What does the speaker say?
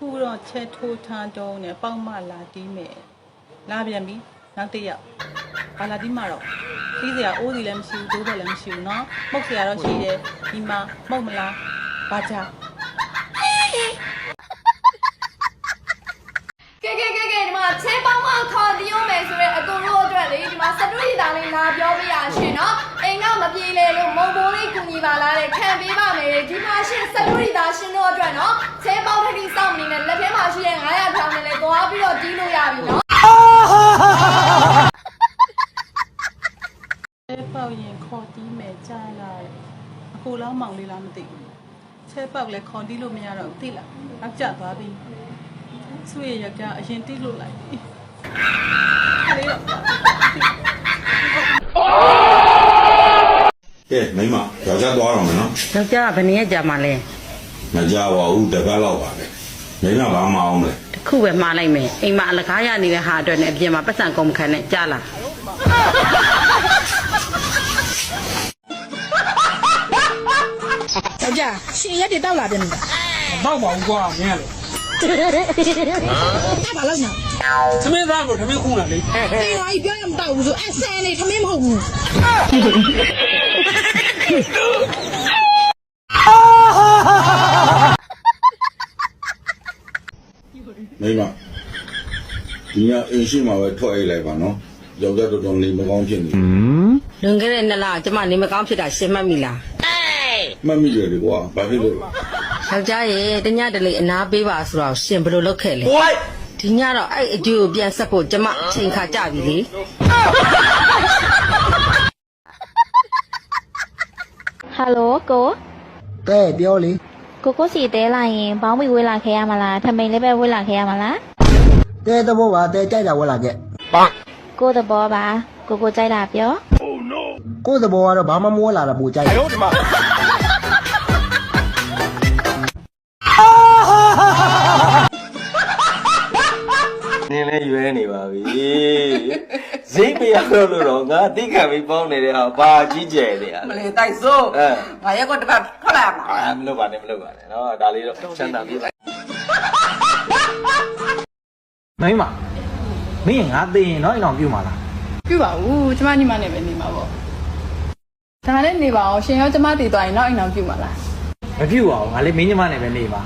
ခုတော့ချက်ထိုးထန်းတုံးနဲ့ပေါက်မလာတီးမယ်လာပြန်ပြီနောက်တစ်ယောက်ဘာလာတီးမှာတော့တီးစရာအိုးစီလည်းမရှိဘူးဒိုးဘက်လည်းမရှိဘူးเนาะမှုတ်စရာတော့ရှိတယ်ဒီမှာမှုတ်မလားဘာကြ ကဲကဲကဲကဲဒီမှာချဲပေါင်းမခေါ်တီးရမယ်ဆိုတော့အကုန်လုံးအတွက်လေဒီမှာစတူရီသားလေးလာပြောပြရရှင်နော်အိမ်ကမပြေလေလို့မုံမိုးလေးကူညီပါလားတဲ့ခံပေးပါမယ်ဒီမှာရှင်စတူရီသားရှင်တို့အတွက်နော်ချဲပေါင်းထ ဲ တိစောင့်နေနဲ့လက်ထဲမှာရှိတဲ့900ထောင်နဲ့လေသွားပြီးတော့တီးလို့ရပြီနော်ချဲပေါက်ရင်ခေါ်တီးမယ်ကြားလာတယ်အခုလောက်မောင်လေးလားမသိဘူးချဲပေါက်လည်းခေါ်တီးလို့မရတော့ဘူးသိလားနောက်ကျသွားပြီဆွေရကအရင်တီးလို့လိုက်ပြီခလေးတော့ကဲမိမယောက်ျားသွားတော့မယ်နော်ယောက်ျားကဘယ်နည်းကြာမှလဲမကြပါဘူးတပတ်လောက်ပါပဲ မိမဘာမှအောင်မလဲတစ်ခုပဲမှားလိုက်မယ်အိမ်မှာအလကားရနေတဲ့ဟာအတွက်နဲ့အပြင်မှာပတ်စံကုန်မခံနဲ့ကြားလားယောက်ျားရှင်ရက်တွေတောက်လာပြန်နေတာတော့ပါဘူးကွာမင်းကလေဘာလို့ညာသမင်းသားကိုသမင်းခုလာလေတင်လာကြီးပြောရမတောက်ဘူးဆိုအဆန်နေထမင်းမဟုတ်ဘူး မိမဒီညအင်းရှိမှာပဲထွက်အိတ်လိုက်ပါနော်ယောက်ျားတော်တော်နေမကောင်းဖြစ်နေလွန်ခဲ့တဲ့နှစ်လကျမနေမကောင်းဖြစ်တာရှင်းမှတ်မိလားမှတ်မိရတယ်ကွာဘာဖြစ်လို့ယောက်ျားရဲ့တညတလေအနာပေးပါဆိုတော့ရှင်ဘယ်လိုလုပ်ခဲ့လဲဒီညတော့အဲ့အကျိုးကိုပြန်ဆက်ဖို့ကျမအချိန်ခါကြပြီလေဟယ်လိုကိုကဲပြောလေ ကိုကိုစီတဲလိုက်ရင်ဘောင်းမီဝေးလာခဲ့ရမလားထမိန်လည်းပဲဝေးလာခဲ့ရမလားတဲသဘောပါတဲကြိုက်တာဝက်လာခဲ့ကိုသဘောပါကိုကိုကြိုက်တာပြောကိုယ့်သဘောကတော့ဘာမှမဝက်လာတာပူကြိုက်တယ်နင်းလဲရွဲနေပါပြီ ဈေးပြရတော့လို့တော့ငါသိခံပြီးပေါင်းနေတဲ့ဟာဘာကြီးကျယ်နေရမလဲလေးတိုက်စိုးအဲငါရက်ကွက်တစ်ပတ်ထွက်လာမှာအာမလုပ်ပါနဲ့မလုပ်ပါနဲ့နော်ဒါလေးတော့ချမ်းသာပြပါမိမမင်းငါသိရင်တော့အိမ်အောင်ပြုတ်မှာလားပြပါဘူးကျမညီမနဲ့ပဲနေမှာပေါ့ဒါနဲ့နေပါအောင်ရှင်ရောကျမတည်သွားရင်တော့အိမ်အောင်ပြုမှာလားမပြုတ်ပါဘူးငါလည်းမင်းညီမနဲ့ပဲနေပါ